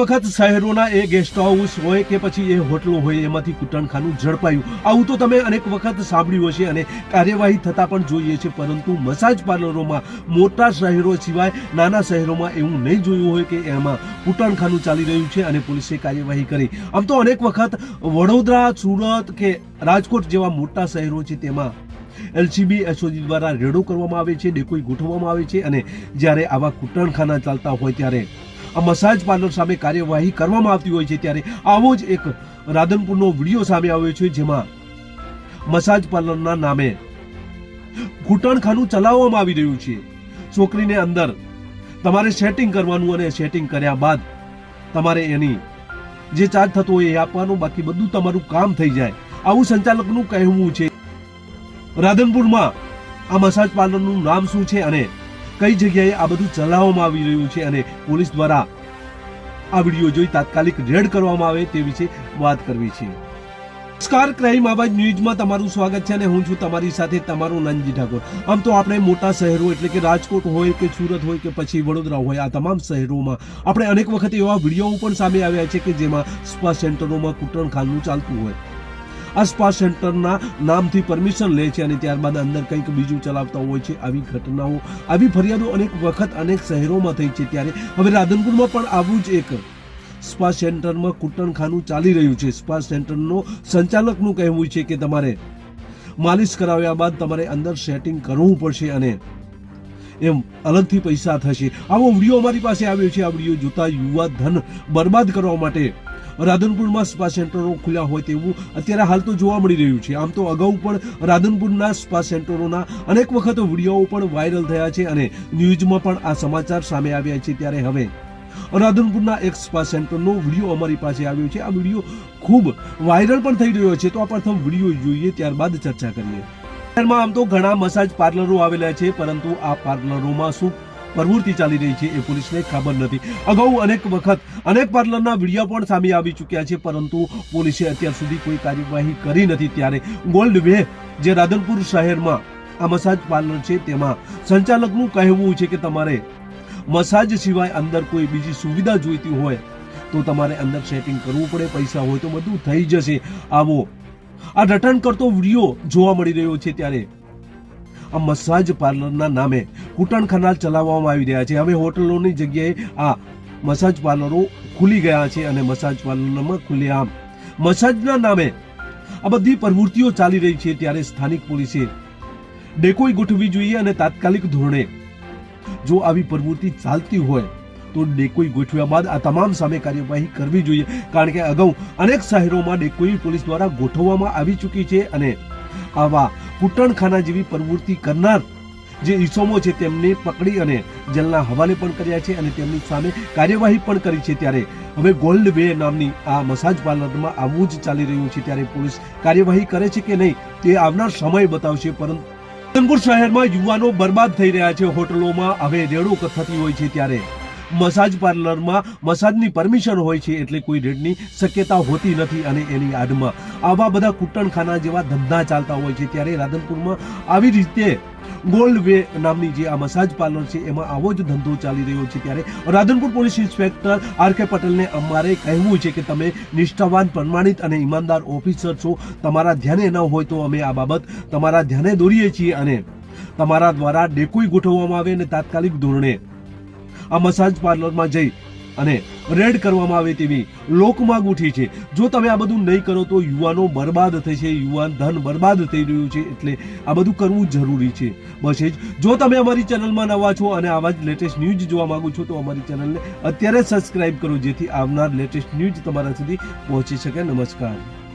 વખત શહેરોના એ guest house હોય કે પછી એ હોટલો હોય, એમાંથી કૂટણખાનું ઝડપાયું. આવું તો તમે અનેક વખત સાંભળ્યું હશે અને કાર્યવાહી થતા પણ જોઈએ છે, પરંતુ મસાજ પાર્લરોમાં મોટા શહેરો સિવાય નાના શહેરોમાં એવું નહીં જોયું હોય કે એમાં કુટણખાનું ચાલી રહ્યું છે અને પોલીસે કાર્યવાહી કરી. આમ તો અનેક વખત વડોદરા, સુરત કે રાજકોટ જેવા મોટા શહેરો છે તેમાં એલસીબી એસઓજી દ્વારા રેડો કરવામાં આવે છે, ડેકોઈ ગોઠવવામાં આવે છે અને જ્યારે આવા કૂટણખાના ચાલતા હોય ત્યારે આ મસાજ પાર્લર સામે કાર્યવાહી કરવામાં આવતી હોય છે ત્યારે આવો જ એક રાધનપુરનો વીડિયો સામે આવ્યો છે જેમાં મસાજ પાર્લરના નામે ઘૂંટણખાનું ચલાવવામાં આવી રહ્યું છે. છોકરીને અંદર તમારે સેટિંગ કરવાનું અને સેટિંગ કર્યા બાદ તમારે એની જે ચાર્જ થતો હોય એ આપવાનું, બાકી બધું તમારું કામ થઈ જાય. આવું સંચાલકનું કહેવું છે. રાધનપુરમાં આ મસાજ પાર્લરનું નામ શું છે અને કઈ જગ્યાએ આ બધું ચલાવવામાં આવી રહ્યું છે અને પોલીસ દ્વારા આ વીડિયો જોઈ તાત્કાલિક રેડ કરવામાં આવે તે વિશે વાત કરવી છે. નમસ્કાર ક્રાઇમ આવાજ ન્યૂઝમાં તમારું સ્વાગત છે અને હું છું તમારી સાથે તમારો નંદજી ઠાકોર. આમ તો આપણે મોટા શહેરો એટલે કે રાજકોટ હોય કે સુરત હોય કે પછી વડોદરા હોય, આ તમામ શહેરોમાં આપણે અનેક વખત એવા વીડિયો પણ સામે આવ્યા છે કે જેમાં સ્પા સેન્ટરોમાં કૂટણખાનું ચાલતું હોય. આ સ્પા સેન્ટરના નામથી પરમિશન લે છે અને ત્યારબાદ અંદર કંઈક બીજું ચલાવતા હોય છે. આવી ઘટનાઓ, આવી ફરિયાદો અનેક વખત અનેક શહેરોમાં થઈ છે. ત્યારે હવે રાધનપુરમાં પણ આવું જ એક સ્પા સેન્ટરમાં કૂટણખાનું ચાલી રહ્યું છે. સ્પા સેન્ટરનો સંચાલકનું કહેવું છે કે તમારે માલિશ કરાવ્યા બાદ તમારે અંદર સેટિંગ કરવું પડશે અને એમ અલગથી પૈસા થશે. આવો વીડિયો અમારી પાસે આવ્યો છે. આ વીડિયો જોતા યુવા ધન બરબાદ કરવા માટે રાધનપુરમાં સ્પા સેન્ટરો ખુલ્યા હોય તેવું અત્યારે હાલ તો જોવા મળી રહ્યું છે. આમ તો અગાઉ પણ રાધનપુરના સ્પા સેન્ટરોના અનેક વખત વીડિયો પણ વાયરલ થયા છે અને ન્યૂઝમાં પણ આ સમાચાર સામે આવ્યા છે ત્યારે હવે રાધનપુરના એક સ્પા સેન્ટરનો વીડિયો અમારી પાસે આવ્યો છે. આ વીડિયો ખૂબ વાયરલ પણ થઈ રહ્યો છે. તો આ પ્રથમ વીડિયો જોઈએ, ત્યારબાદ ચર્ચા કરીએ. શહેરમાં આમ તો ઘણા મસાજ પાર્લરો આવેલા છે, પરંતુ આ પાર્લરોમાં શું પ્રવૃત્તિ ચાલી રહી છે એ પોલીસને ખબર નથી. અગાઉ અનેક વખત અનેક પાર્લરના વીડિયો પણ સામે આવી ચૂક્યા છે, પરંતુ પોલીસે અત્યાર સુધી કોઈ કાર્યવાહી કરી નથી. ત્યારે ગોલ્ડ વે જે રાધનપુર શહેરમાં આ મસાજ પાર્લર છે, તેમાં સંચાલકનું કહેવું છે કે તમારે મસાજ સિવાય અંદર કોઈ બીજી સુવિધા જોઈતી હોય તો તમારે અંદર સેટિંગ કરવું પડે. પૈસા હોય તો બધું થઈ જશે. આવો આ રટણ કરતો વીડિયો જોવા મળી રહ્યો છે ત્યારે આ મસાજ પાર્લરના નામે કૂટણખાના ચલાવવામાં આવી રહ્યા છે. હવે હોટલોની જગ્યાએ આ મસાજ પાર્લરો ખુલી ગયા છે અને મસાજ પાર્લરમાં ખુલ્લેઆમ મસાજના નામે આ બધી પ્રવૃત્તિઓ ચાલી રહી છે ત્યારે સ્થાનિક પોલીસે ડેકોઈ ગોઠવવી જોઈએ અને તાત્કાલિક ધોરણે જો આવી પ્રવૃત્તિ ચાલતી હોય તો ડેકોઈ ગોઠવ્યા બાદ આ તમામ સામે કાર્યવાહી કરવી જોઈએ. કારણ કે અગાઉ અનેક શહેરોમાં ડેકોઈ પોલીસ દ્વારા ગોઠવવામાં આવી ચૂકી છે અને આવા કૂટણખાના જેવી પ્રવૃત્તિ કરનાર જે ઈસોમો છે તેમને પકડી અને જેલના હવાલે પણ કર્યા છે અને તેમની સામે કાર્યવાહી પણ કરી છે ત્યારે હવે ગોલ્ડ વે નામની આ મસાજ પાર્લરમાં આવું જ ચાલી રહ્યું છે ત્યારે પોલીસ કાર્યવાહી કરે છે કે નહીં તે આવનાર સમય બતાવશે, પરંતુ રાધનપુર શહેરમાં યુવાનો બરબાદ થઈ રહ્યા છે. હોટલોમાં હવે રેડો થતી હોય છે ત્યારે મસાજ પાર્લરમાં મસાજની પરમિશન હોય છે એટલે કોઈ રેડની શક્યતા હોતી નથી અને એની આડમાં. આવા બધા કુટણખાના જેવા ધંધા ચાલતા હોય છે ત્યારે રાધનપુરમાં આવી રીતે ગોલ્ડ વે નામની જે આ મસાજ પાર્લર છે એમાં આવો જ ધંધો ચાલી રહ્યો છે ત્યારે Radhanpur police inspector R K પટેલને અમારે કહેવું છે કે તમે નિષ્ઠાવાન, પ્રમાણિત અને ઈમાનદાર ઓફિસર છો. તમારા ધ્યાને ન હોય તો અમે આ બાબત તમારા ધ્યાને દોરીએ છીએ અને તમારા દ્વારા ડેકુઈ ગોઠવવામાં આવે અને તાત્કાલિક ધોરણે આ મસાજ પાર્લરમાં જઈ અને રેડ કરવામાં આવે તેવી લોકમાંગ ઉઠી છે. જો તમે આ બધું નહીં કરો તો યુવાનો બરબાદ થશે, યુવાન ધન બરબાદ થઈ રહ્યું છે એટલે આ બધું કરવું જરૂરી છે. બસ એ જ. જો તમે અમારી ચેનલમાં નવા છો અને આવા જ લેટેસ્ટ ન્યૂઝ જોવા માંગો છો તો અમારી ચેનલને અત્યારે સબસ્ક્રાઇબ કરો જેથી આવનાર લેટેસ્ટ ન્યૂઝ તમારા સુધી પહોંચી શકે. નમસ્કાર.